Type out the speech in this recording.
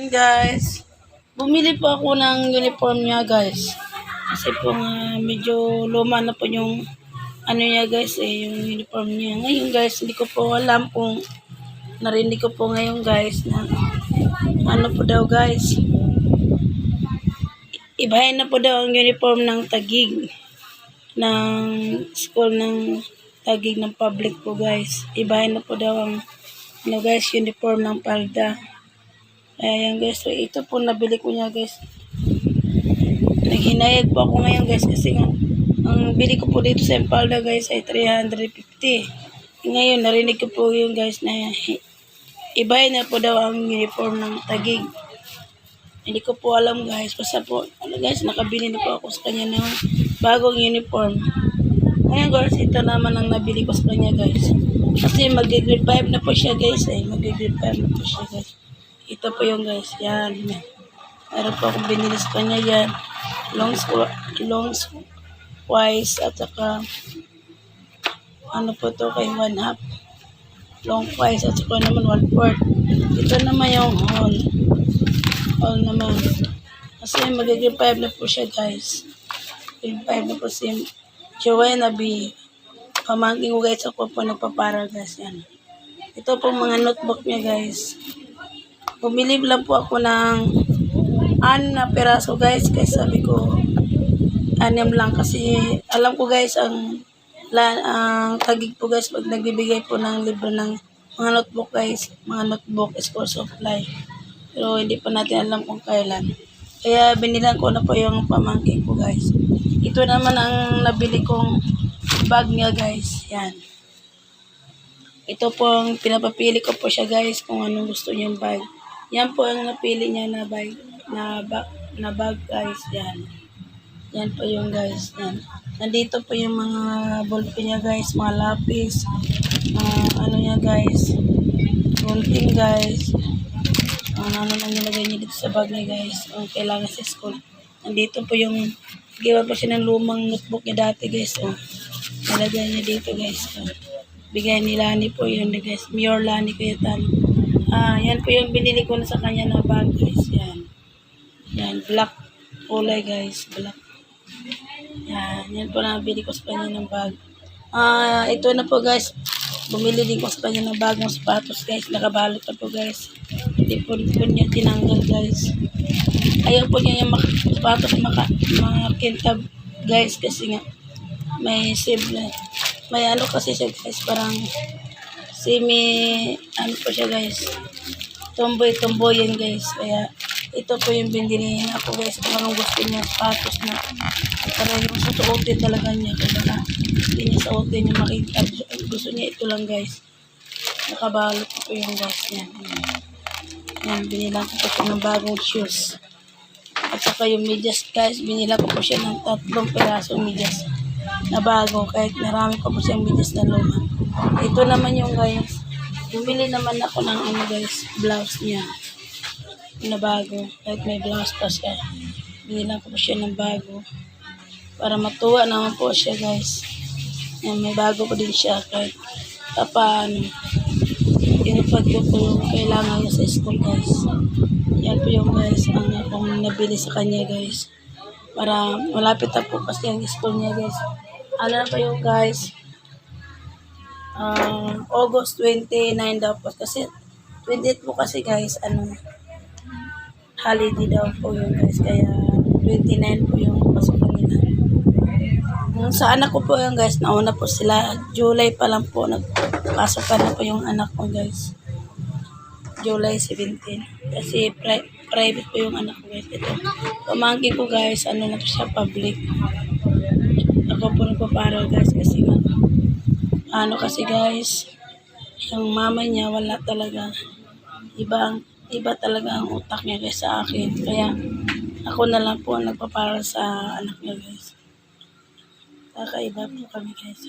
Yan guys. Bumili po ako ng uniform niya guys. Kasi po nga medyo luma na po yung ano niya guys eh, yung uniform niya. Ngayon guys, hindi ko po alam kung narinig ko po ngayon guys na ano po daw guys. Ibahin na po daw ang uniform ng tagig ng school ng tagig ng public po guys. Ibahin na po daw ang ano guys, uniform ng palda. Ayan guys, ito po nabili ko niya guys. Naghinayag po ako ngayon guys kasi nga ang bili ko po dito sa Impalda guys ay 350. Ngayon narinig ko po yung guys na ibahin na po daw ang uniform ng tagig. Hindi ko po alam guys. Basta po, ano guys, nakabili na po ako sa kanya ng bagong uniform. Ngayon guys, ito naman ang nabili ko sa kanya guys. Kasi mag-grade 5 na po siya guys eh. Mag-grade 5 na po siya guys. Ito po yung guys. Yan. Meron po akong binili sa kanya yan. Long, squ- long squ- wise at saka ano po to kay one half. Long wise at saka naman one fourth. Ito naman yung all. All naman. Kasi magiging 5 na po siya guys. Grade 5 na po si Joanna B. Pamangking ko guys ako po nagpapara guys yan. Ito po mga notebook niya guys. Bumili lang po ako ng anim na peraso guys kasi sabi ko anim lang kasi alam ko guys ang la, ang tagig po guys pag nagbibigay po ng libro ng mga notebook guys mga notebook school supply pero hindi pa natin alam kung kailan. Kaya binilan ko na po yung pamangkin ko guys. Ito naman ang nabili kong bag niya guys. Yan. Ito po ang pinapapili ko po siya guys kung anong gusto yung bag. Yan po ang napili niya na bag na bag, na bag guys yan. Yan po yung guys yan. Nandito po yung mga ballpen niya guys, mga lapis, mga ano niya guys, gunting guys. Ang ano na nilagay niya dito sa bag niya guys, ang kailangan sa school. Nandito po yung, gawa po siya ng lumang notebook niya dati guys. Oh. Nilagay niya dito guys. Oh. Bigay ni Lani po yun guys. Mior Lani Cayetano. Ah, yan po yung binili ko na sa kanya na bag guys. Yan. Yan, black kulay guys. Black. Yan, yan po na bili ko sa kanya ng bag. Ah, ito na po guys. Bumili din ko sa kanya ng bagong sapatos guys. Nakabalot na po guys. Hindi po, niya tinanggal guys. Ayaw po niya yung sapatos maka, makintab guys kasi nga may save na may ano kasi siya guys parang semi ano po siya guys? Tomboy tomboy yan guys. Kaya ito po yung binili niya ako guys. Kung anong gusto niya sapatos na. Para yung susuotin talaga niya. Kaya hindi niya suotin yung makita. Gusto niya ito lang guys. Nakabalot ko po yung guys niya. Yan binilang ko po siya ng bagong shoes. At saka yung medyas guys binila ko po siya ng tatlong pirasong medyas na bago. Kahit marami pa po siyang medyas na luma. Ito naman yung guys. Bumili naman ako ng ano guys, blouse niya na bago. Kahit may blouse pa siya. Binilang ko po siya ng bago. Para matuwa naman po siya guys. Yan, may bago po din siya kahit paano. Tinupad ko po yung kailangan niya sa school guys. Yan po yung guys ang akong nabili sa kanya guys. Para malapit na po kasi ang school niya guys. Ano na pa yung guys? Um, August 29 daw po. Kasi 28 po kasi guys, ano, holiday daw po yun guys. Kaya 29 po yung pasukan nila. Yung sa anak ko po yung guys, nauna po sila. July pa lang po, nagpasukan na po yung anak ko guys. July 17. Kasi pri- private po yung anak ko guys. Ito. Pamangkin ko guys, ano na po siya, public. Ako po nagpaparal guys kasi nga, ano kasi guys, yung mama niya wala talaga. Iba, ang- iba talaga ang utak niya guys sa akin. Kaya ako na lang po ang nagpaparal sa anak niya guys. Kakaiba po kami guys.